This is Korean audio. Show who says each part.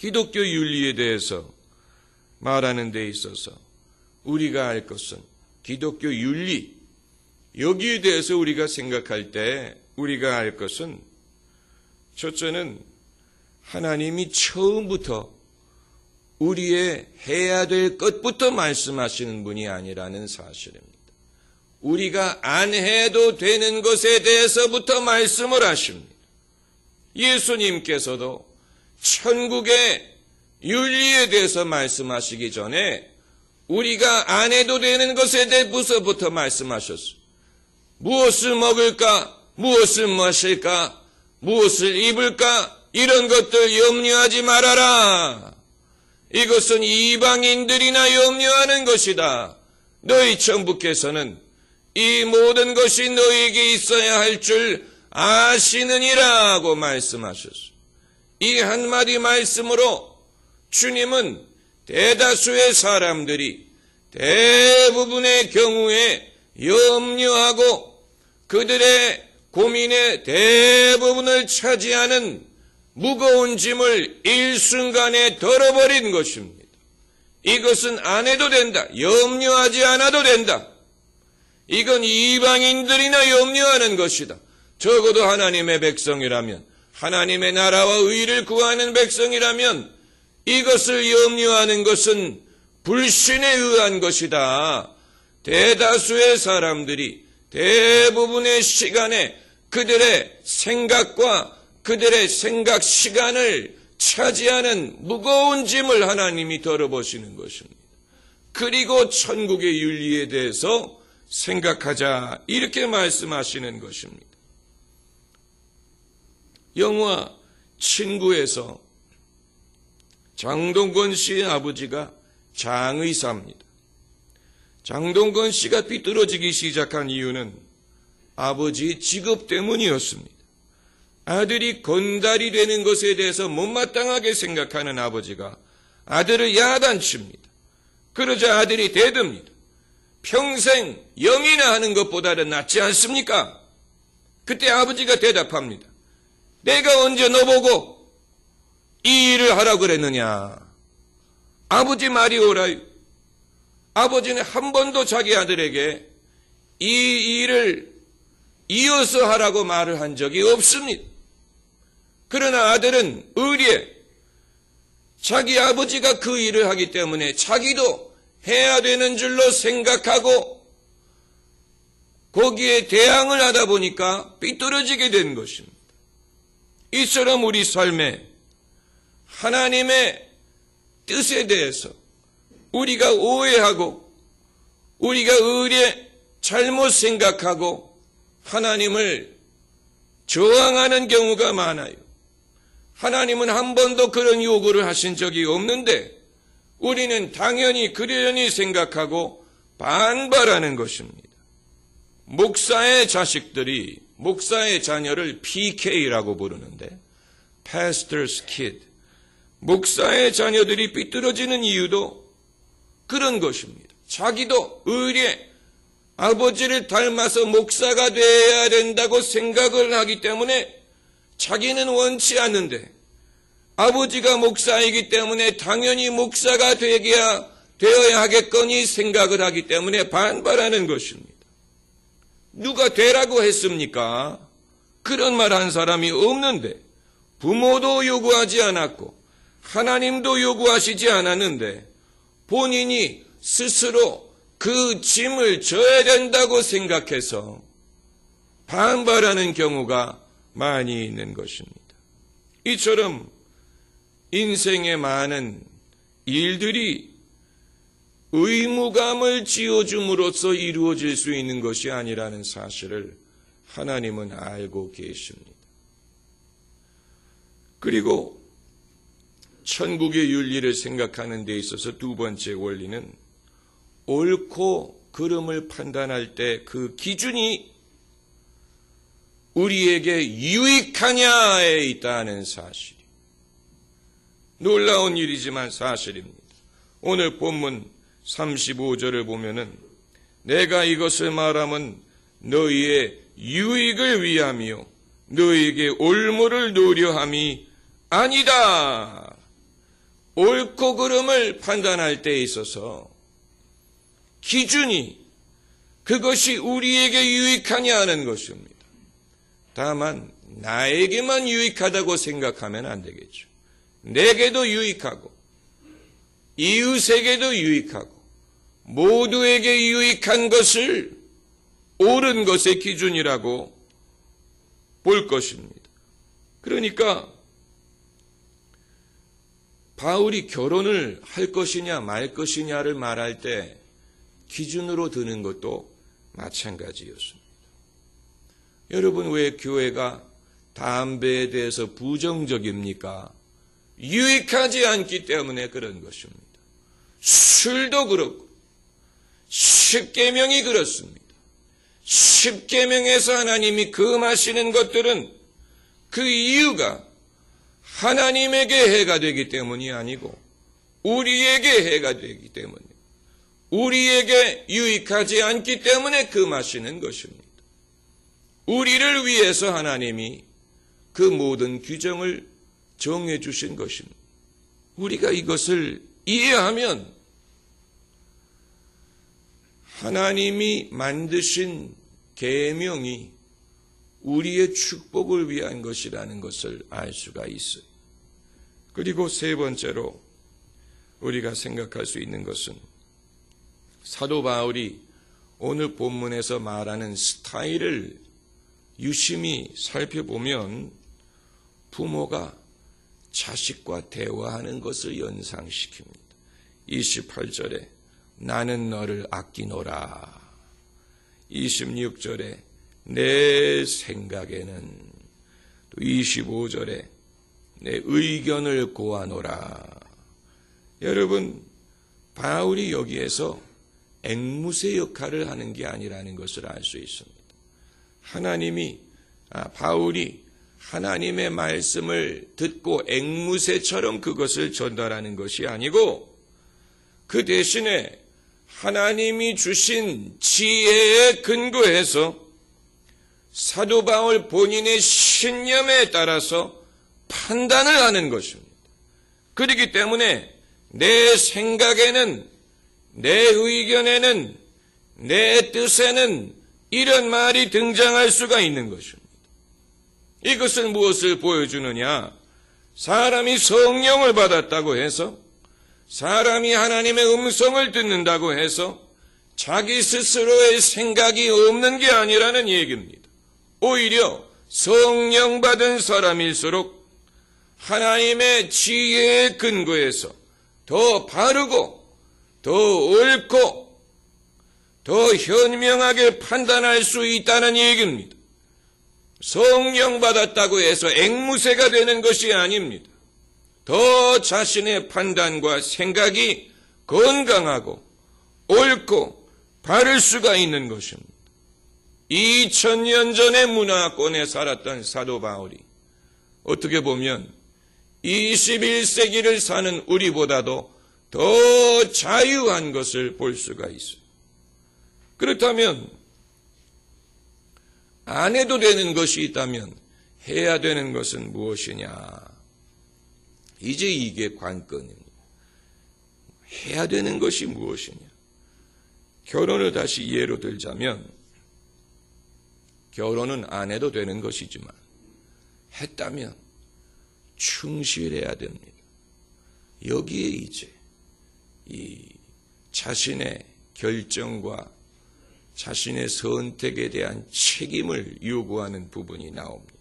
Speaker 1: 기독교 윤리에 대해서 말하는 데 있어서 우리가 알 것은 기독교 윤리, 여기에 대해서 우리가 생각할 때 우리가 알 것은 첫째는 하나님이 처음부터 우리의 해야 될 것부터 말씀하시는 분이 아니라는 사실입니다. 우리가 안 해도 되는 것에 대해서부터 말씀을 하십니다. 예수님께서도 천국의 윤리에 대해서 말씀하시기 전에 우리가 안 해도 되는 것에 대해서부터 말씀하셨어요. 무엇을 먹을까? 무엇을 마실까? 무엇을 입을까? 이런 것들 염려하지 말아라. 이것은 이방인들이나 염려하는 것이다. 너희 천부께서는 이 모든 것이 너에게 있어야 할 줄 아시느니라고 말씀하셨어. 이 한마디 말씀으로 주님은 대다수의 사람들이 대부분의 경우에 염려하고 그들의 고민의 대부분을 차지하는 무거운 짐을 일순간에 덜어버린 것입니다. 이것은 안 해도 된다. 염려하지 않아도 된다. 이건 이방인들이나 염려하는 것이다. 적어도 하나님의 백성이라면, 하나님의 나라와 의를 구하는 백성이라면, 이것을 염려하는 것은 불신에 의한 것이다. 대다수의 사람들이 대부분의 시간에 그들의 생각과 그들의 생각 시간을 차지하는 무거운 짐을 하나님이 덜어보시는 것입니다. 그리고 천국의 윤리에 대해서 생각하자 이렇게 말씀하시는 것입니다. 영화 친구에서 장동건 씨의 아버지가 장의사입니다. 장동건 씨가 삐뚤어지기 시작한 이유는 아버지 직업 때문이었습니다. 아들이 건달이 되는 것에 대해서 못마땅하게 생각하는 아버지가 아들을 야단칩니다. 그러자 아들이 대듭니다. 평생 영이나 하는 것보다는 낫지 않습니까? 그때 아버지가 대답합니다. 내가 언제 너보고 이 일을 하라고 그랬느냐? 아버지 말이 옳아요. 아버지는 한 번도 자기 아들에게 이 일을 이어서 하라고 말을 한 적이 없습니다. 그러나 아들은 의리에 자기 아버지가 그 일을 하기 때문에 자기도 해야 되는 줄로 생각하고 거기에 대항을 하다 보니까 삐뚤어지게 된 것입니다. 이처럼 우리 삶에 하나님의 뜻에 대해서 우리가 오해하고 우리가 의리에 잘못 생각하고 하나님을 저항하는 경우가 많아요. 하나님은 한 번도 그런 요구를 하신 적이 없는데 우리는 당연히 그러려니 생각하고 반발하는 것입니다. 목사의 자식들이 목사의 자녀를 PK라고 부르는데 Pastor's Kid 목사의 자녀들이 삐뚤어지는 이유도 그런 것입니다. 자기도 의리에 아버지를 닮아서 목사가 되어야 된다고 생각을 하기 때문에 자기는 원치 않는데 아버지가 목사이기 때문에 당연히 목사가 되게야 되어야 하겠거니 생각을 하기 때문에 반발하는 것입니다. 누가 되라고 했습니까? 그런 말 한 사람이 없는데 부모도 요구하지 않았고 하나님도 요구하시지 않았는데 본인이 스스로 그 짐을 져야 된다고 생각해서 반발하는 경우가 많이 있는 것입니다. 이처럼 인생의 많은 일들이 의무감을 지어줌으로써 이루어질 수 있는 것이 아니라는 사실을 하나님은 알고 계십니다. 그리고 천국의 윤리를 생각하는 데 있어서 두 번째 원리는 옳고 그름을 판단할 때 그 기준이 우리에게 유익하냐에 있다는 사실이 놀라운 일이지만 사실입니다. 오늘 본문 35절을 보면은 내가 이것을 말하면 너희의 유익을 위함이요 너희에게 올무를 노려함이 아니다. 옳고 그름을 판단할 때에 있어서 기준이 그것이 우리에게 유익하냐 하는 것입니다. 다만 나에게만 유익하다고 생각하면 안 되겠죠. 내게도 유익하고 이웃에게도 유익하고 모두에게 유익한 것을 옳은 것의 기준이라고 볼 것입니다. 그러니까 바울이 결혼을 할 것이냐 말 것이냐를 말할 때 기준으로 드는 것도 마찬가지였습니다. 여러분 왜 교회가 담배에 대해서 부정적입니까? 유익하지 않기 때문에 그런 것입니다. 술도 그렇고 십계명이 그렇습니다. 십계명에서 하나님이 금하시는 것들은 그 이유가 하나님에게 해가 되기 때문이 아니고 우리에게 해가 되기 때문에 우리에게 유익하지 않기 때문에 금하시는 것입니다. 우리를 위해서 하나님이 그 모든 규정을 정해 주신 것입니다. 우리가 이것을 이해하면 하나님이 만드신 계명이 우리의 축복을 위한 것이라는 것을 알 수가 있어요. 그리고 세 번째로 우리가 생각할 수 있는 것은 사도 바울이 오늘 본문에서 말하는 스타일을 유심히 살펴보면 부모가 자식과 대화하는 것을 연상시킵니다. 28절에 나는 너를 아끼노라. 26절에 내 생각에는 또 25절에 내 의견을 고하노라. 여러분, 바울이 여기에서 앵무새 역할을 하는 게 아니라는 것을 알 수 있습니다. 하나님이, 아, 바울이 하나님의 말씀을 듣고 앵무새처럼 그것을 전달하는 것이 아니고 그 대신에 하나님이 주신 지혜에 근거해서 사도 바울 본인의 신념에 따라서 판단을 하는 것입니다. 그렇기 때문에 내 생각에는 내 의견에는 내 뜻에는 이런 말이 등장할 수가 있는 것입니다. 이것은 무엇을 보여주느냐? 사람이 성령을 받았다고 해서 사람이 하나님의 음성을 듣는다고 해서 자기 스스로의 생각이 없는 게 아니라는 얘기입니다. 오히려 성령 받은 사람일수록 하나님의 지혜에 근거해서 더 바르고 더 옳고 더 현명하게 판단할 수 있다는 얘기입니다. 성령 받았다고 해서 앵무새가 되는 것이 아닙니다. 더 자신의 판단과 생각이 건강하고 옳고 바를 수가 있는 것입니다. 2000년 전의 문화권에 살았던 사도 바울이 어떻게 보면 21세기를 사는 우리보다도 더 자유한 것을 볼 수가 있어요. 그렇다면 안 해도 되는 것이 있다면 해야 되는 것은 무엇이냐? 이제 이게 관건입니다. 해야 되는 것이 무엇이냐? 결혼을 다시 예로 들자면 결혼은 안 해도 되는 것이지만 했다면 충실해야 됩니다. 여기에 이제 이 자신의 결정과 자신의 선택에 대한 책임을 요구하는 부분이 나옵니다.